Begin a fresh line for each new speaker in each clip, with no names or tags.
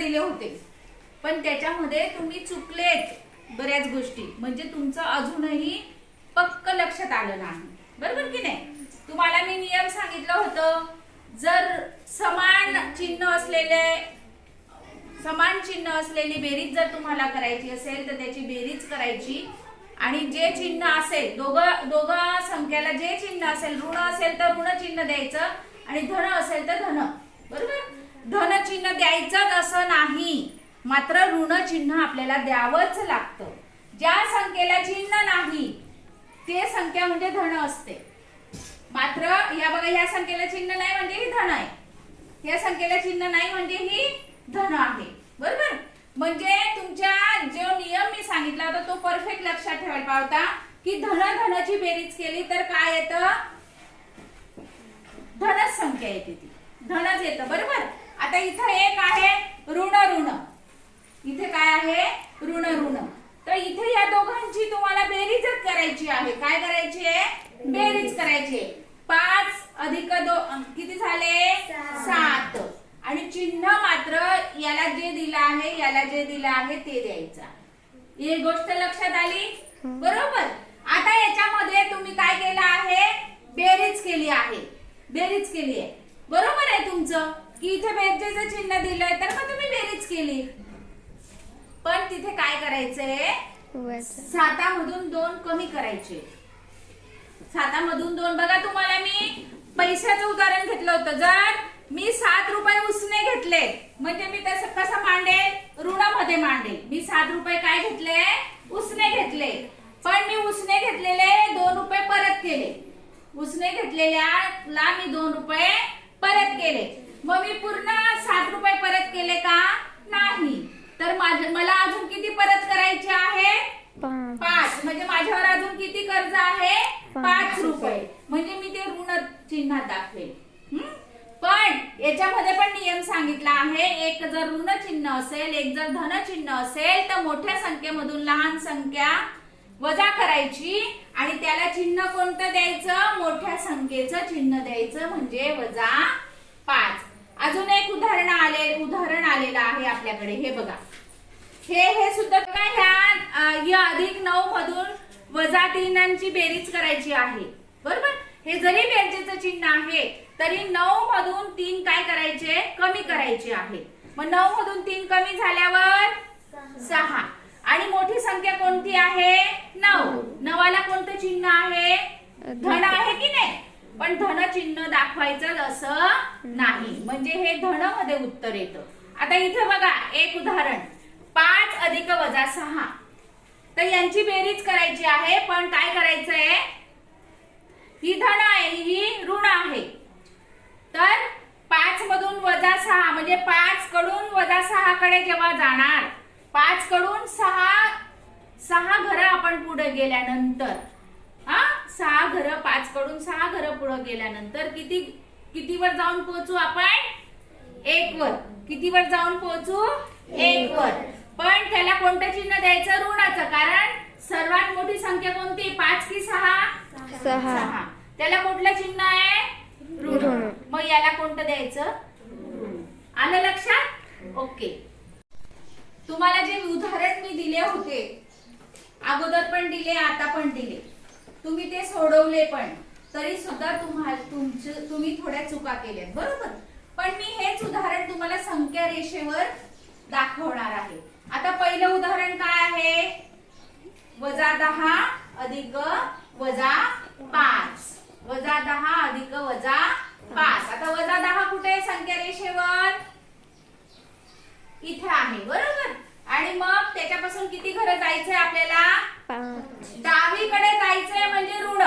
दिले होते. पण त्याच्यामध्ये तुम्ही चुकलेत बऱ्याच गोष्टी. म्हणजे तुमचं अजूनही पक्क लक्षात आलं नाही. बरोबर की नाही? तुम्हाला मी नियम सांगितलं होतं जर समान चिन्ह असलेले समान चिन्ह असलेली बेरीज जर तुम्हाला करायची असेल तर त्याची बेरीज करायची. आणि जे चिन्ह असेल दोघं दोघं संख्याला जे चिन्ह असेल ऋण असेल तर ऋण चिन्ह द्यायचं आणि धन असेल तर धन. बरोबर? धन चिन्ह द्यायचंच असं नाही. मात्र ऋण चिन्ह आपल्याला द्यावंच लागतं. ज्या संख्येला चिन्ह नाही ते संख्या म्हणजे धन असते. मात्र या बघा या संख्येला चिन्ह नाही म्हणजे ही धन आहे. या संख्येला चिन्ह नाही म्हणजे ही धन आहे. बरोबर? म्हणजे तुमच्या जो नियम मी सांगितला होता तो परफेक्ट लक्षात ठेवायला पावता की धन धनाची बेरीज केली तर काय येतं? धनच संख्या येते ती. धनच येतं. बरोबर? आता इथं एक आहे ऋण ऋण. इथे काय आहे? ऋण ऋण. तर इथे या दोघांची तुम्हाला बेरीजच करायची आहे. काय करायची आहे? बेरीज करायची आहे. पाच अधिक दो किती झाले? सात. आणि चिन्ह मात्र याला जे दिलं आहे याला जे दिलं आहे ते द्यायचा. ही गोष्ट लक्षात आली? बरोबर? आता याच्यामध्ये तुम्ही काय केलं आहे? बेरीज केली आहे. बेरीज केली आहे. बरोबर आहे तुमचं? की इथे बेरजेचं चिन्ह दिलंय तर मग तुम्ही बेरीज केली. पण तिथे काय करायचंय? सातामधून दोन कमी करायचे. सातामधून दोन. बघा तुम्हाला मी पैशाचं उदाहरण घेतलं होतं. जर मी सात रुपये उसने घेतले म्हणजे मी तसं कसं मांडेल? ऋणामध्ये मांडेल. मी सात रुपये काय घेतले? उसने घेतले. पण मी उसने घेतलेले दोन रुपये परत केले. उसने घेतलेल्याला मी दोन रुपये परत केले. मग मी पूर्ण सात रुपये परत केले का? नाही. तर माझ- मला अजून किती परत करायचे आहे?
पाच.
म्हणजे माझ्यावर अजून किती कर्ज आहे?
पाच.
रुपये. म्हणजे मी ते ऋण चिन्हात दाखवेल? पण याच्यामध्ये पण नियम सांगितला आहे. एक जर ऋण चिन्ह असेल एक जर धन चिन्ह असेल तर मोठ्या संख्येमधून लहान संख्या वजा करायची आणि त्याला चिन्ह कोणतं द्यायचं? मोठ्या संख्येचं चिन्ह द्यायचं. म्हणजे वजा पाच. अजून एक उदाहरण आले उदाहरण आलेलं आहे आपल्याकडे. हे बघा. हे हे सुद्धा काय ह्या या अधिक नऊ मधून वजा तीनांची बेरीज करायची आहे. बरोबर? हे जरी बेरजेचं चिन्ह आहे तरी नऊ मधून तीन काय करायचे? कमी करायचे आहे. मग नऊ मधून तीन कमी झाल्यावर सहा. आणि मोठी संख्या कोणती आहे? नऊ. नवाला कोणतं चिन्ह आहे? धन आहे की नाही? पण धन चिन्ह दाखवायचं असं नाही. म्हणजे हे धनमध्ये उत्तर येतं. आता इथे बघा एक उदाहरण. पाच अधिक वजा सहा. तर यांची बेरीज करायची आहे पण काय करायचंय? ही धन आहे ही ऋण आहे. तर पाच मधून वजा सहा म्हणजे पाच कडून वजा सहा कडे जेव्हा जाणार पाच कडून सहा सहा घरं आपण पुढे गेल्यानंतर सहा घरं पाच कडून सहा घरं पुढे गेल्यानंतर किती कितीवर जाऊन पोहोचू आपण? एक वर कितीवर जाऊन पोहोचू? एक वर पण त्याला कोणतं चिन्ह द्यायचं? ऋणाचं. कारण सर्वात मोठी संख्या कोणती? पाच की सहा?
सहा.
त्याला कुठलं चिन्ह आहे? ऋण. मग याला कोणतं द्यायचं? आलं लक्षात? ओके. तुम्हाला जे उदाहरण मी दिले होते अगोदर पण दिले आता पण दिले. तुम्ही ते सोडवले पण तरी सुद्धा तुम्हाला तुम्ही थोड्या चुका केल्यात. बरोबर? पण मी हेच उदाहरण तुम्हाला संख्या रेषेवर दाखवणार आहे. आता पहिलं उदाहरण काय आहे? वजा दहा अधिक वजा पाच. वजा दहा अधिक वजा पाच. आता वजा दहा कुठे आहे संख्या रेषेवर? इथे आहे. बरोबर? आणि मग त्याच्यापासून किती घरं जायचंय आपल्याला?
पाच.
डावीकडे जायचंय म्हणजे ऋण.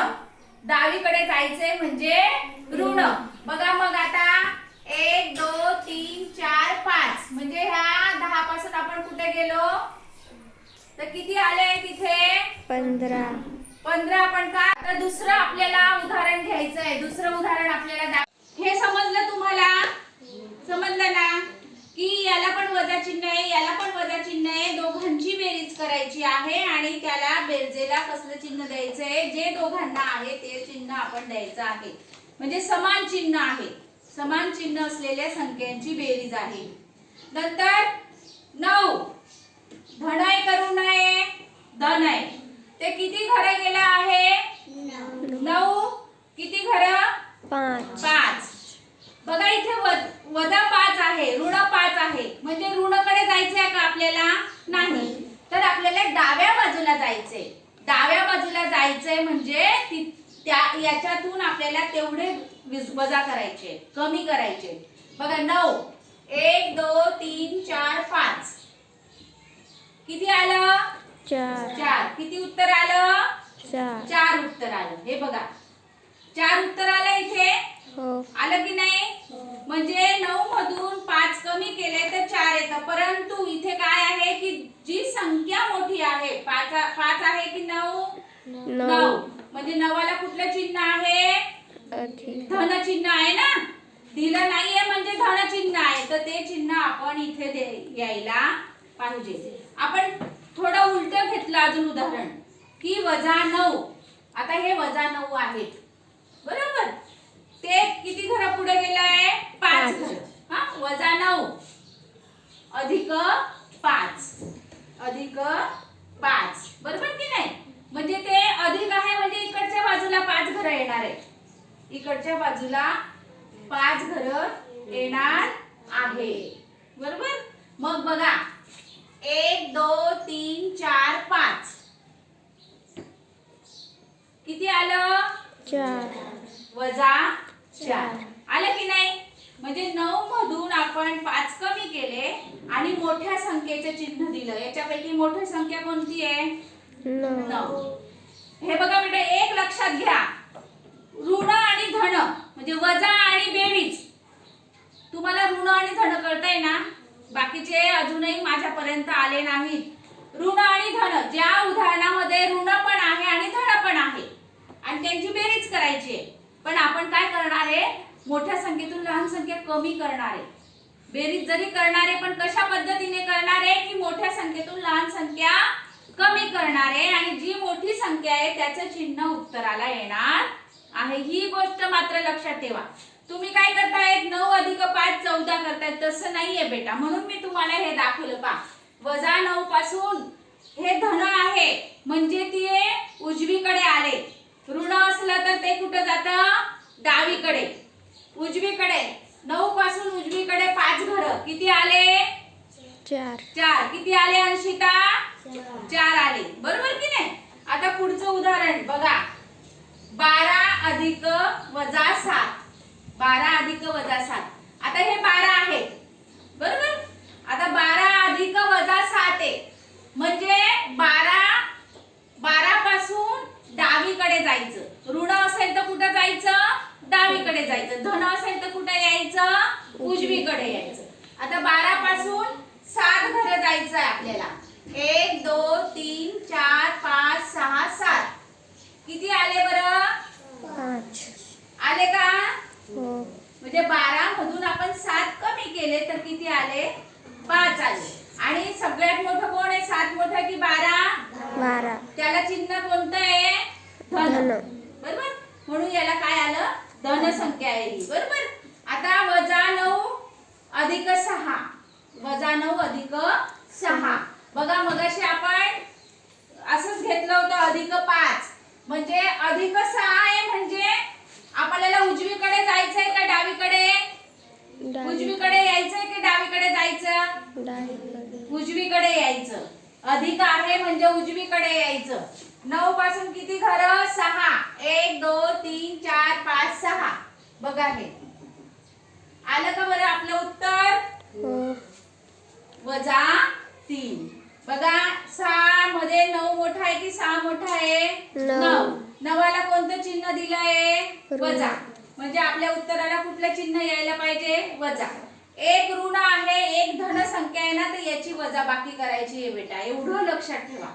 डावीकडे जायचंय म्हणजे ऋण. बघा मग आता एक दोन तीन चार पाच. म्हणजे ह्या दहा पासून आपण कुठे गेलो? तर किती आले तिथे?
पंधरा.
पंधरा आपण का? आता दुसरं आपल्याला उदाहरण घ्यायचं आहे दुसरं उदाहरण आपल्याला हे समजलं तुम्हाला समजलं ना की याला पण वजा चिन्ह आहे याला पण वजा चिन्ह आहे दोघांची बेरीज करायची आहे आणि त्याला बेरजेला कसलं चिन्ह द्यायचं आहे जे दोघांना आहे ते चिन्ह आपण द्यायचं आहे. म्हणजे समान चिन्ह आहे. समान चिन्ह असलेल्या संख्यांची बेरीज आहे. नंतर नऊ. धन आहे करू नये. धन आहे ते किती घरं गेलं आहे? नऊ. किती घरं?
पाच.
बघा इथे वज- वजा पाच आहे ऋण पाच आहे. म्हणजे ऋणकडे जायचे आहे का आपल्याला? नाही. तर आपल्याला डाव्या बाजूला जायचंय. डाव्या बाजूला जायचंय म्हणजे त्या याच्यातून आपल्याला तेवढे विज- करायचे कमी करायचे. बघा नऊ. एक दोन तीन चार पाच. किती आलं?
चार.
चार. किती उत्तर आलं?
चार.
चार उत्तर आलं. हे बघा. चार उत्तर आलं इथे?
हो.
आलं की नाही? म्हणजे नऊ मधून पाच कमी केले तर चार येतं. परंतु इथे काय आहे? जी संख्या मोठी आहे पाच पाच आहे की नऊ? नऊ. म्हणजे नवाला कुठलं चिन्ह आहे? धन चिन्ह आहे ना? दिलं नाहीये म्हणजे धन चिन्ह आहे. तर ते चिन्ह आपण इथे यायला पाहिजे. आपण थोडं उलट घेतलं अजून उदाहरण. की वजा नऊ. आता हे वजा नऊ आहेत. बरोबर? ते किती घर पुढे गेलंय? पाच
पाच.
घर. हा? वजा नऊ. अधिक पाच. अधिक पाच. बरोबर की नाही? म्हणजे ते अधिक आहे म्हणजे इकडच्या बाजूला पाच घरं येणार आहे इकडच्या बाजूला पाच घरं येणार आहे बरोबर? मग बघा. एक दोन तीन चार पाच. किती आलं?
चार.
वजा चार. आलं की नाही? म्हणजे नऊ मधून आपण पाच कमी केले आणि मोठ्या संख्येचे चिन्ह दिलं. याच्यापैकी मोठी संख्या कोणती आहे?
नऊ.
हे बघा बेटा एक लक्षात घ्या. ऋण आणि धन म्हणजे वजा आणि बेरीज. तुम्हाला ऋण आणि धन कळतंय ना? बाकीचे अजूनही माझ्यापर्यंत आले नाहीत ऋण आणि धन ज्या उदाहरणामध्ये ऋण पण आहे आणि धन पण आहे. आणि त्यांची बेरीज करायची आहे. पण आपण काय करणार आहे? मोठ्या संख्येतून लहान संख्या कमी करणार. आहे बेरीज जरी करणारे पण कशा पद्धतीने करणार? आहे की मोठ्या संख्येतून लहान संख्या कमी करणार आहे आणि जी मोठी संख्या आहे त्याचं चिन्ह उत्तराला येणार आहे. ही गोष्ट मात्र लक्षात ठेवा. तुम्ही काय करताय नऊ अधिक पाच चौदा करताय तसं नाहीये बेटा. म्हणून मी तुम्हाला हे दाखवलं. पा वजा नऊ पासून हे धन आहे. म्हणजे ते उजवीकडे आले. ऋण असलं तर ते कुठं जातं? डावीकडे. उजवीकडे. नऊ पासून उजवीकडे पाच घर. किती आले?
चार.
चार. किती आले अंशिता? चार आले. बरोबर की नाही? आता पुढचं उदाहरण बघा. बारा अधिक वजा सात. बारा अधिक वजा सात. आता हे बारा आहे बरोबर? आता बारा अधिक वजा सात आहे. म्हणजे बारा बारा पासून डावीकडे जायचं. ऋण असेल तर कुठं जायचं? डावीकडे जायचं. धन असेल तर कुठे यायचं? उजवीकडे यायचं. आता बारा पासून सात घर जायचं आहे आपल्याला. एक दोन तीन चार पाच सहा सात. किती आले बरं? आले का?
हो.
म्हणजे बारा मधून आपण सात कमी केले तर किती आले? पाच आले. आणि सगळ्यात मोठं कोण आहे? सात मोठं की बारा?
बारा.
त्याला चिन्ह कोणतं आहे? धन. बरोबर? म्हणून याला काय आलं? धन संख्या आहे ही बरोबर? आता वजा नऊ अधिक सहा. वजा नऊ अधिक सहा. बघा मगाशी आपण असंच घेतलं होतं अधिक पाच. म्हणजे अधिक सहा आहे म्हणजे आपल्याला उजवीकडे जायचंय का डावीकडे?
डावी
उजवीकडे यायचंय की डावीकडे जायचं? उजवीकडे यायचं. अधिक आहे म्हणजे उजवीकडे यायचं. नऊ पासून किती घर? सहा. एक दोन तीन चार बघा हे आलं का बरं आपलं उत्तर? वजा तीन. बघा सहा मध्ये नऊ मोठा आहे की सहा मोठा आहे?
नऊ.
नवाला कोणतं चिन्ह दिलंय?
ऋण.
वजा. म्हणजे आपल्या उत्तराला कुठलं चिन्ह यायला पाहिजे? वजा. एक ऋण आहे एक धन संख्या आहे ना तर याची वजा बाकी करायची आहे बेटा. एवढं लक्षात ठेवा.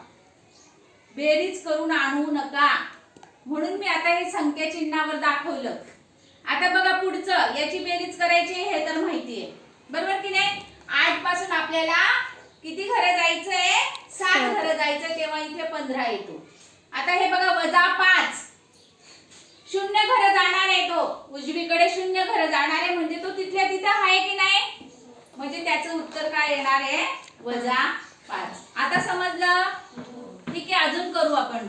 बेरीज करून आणू नका. म्हणून मी आता हे संख्या चिन्हावर दाखवलं. आता बघा पुढचं याची बेरीज करायची हे तर माहितीये बरोबर की नाही? आठपासून आपल्याला किती घरं जायचंय? सात
सात.
घरं जायचं तेव्हा इथे पंधरा येतो. आता हे बघा वजा पाच. शून्य घरं जाणार आहे तो. उजवीकडे शून्य घरं जाणार आहे म्हणजे तो तिथल्या तिथं आहे की नाही? म्हणजे त्याचं उत्तर काय येणार आहे? वजा पाच. आता समजलं? ठीक आहे अजून करू आपण.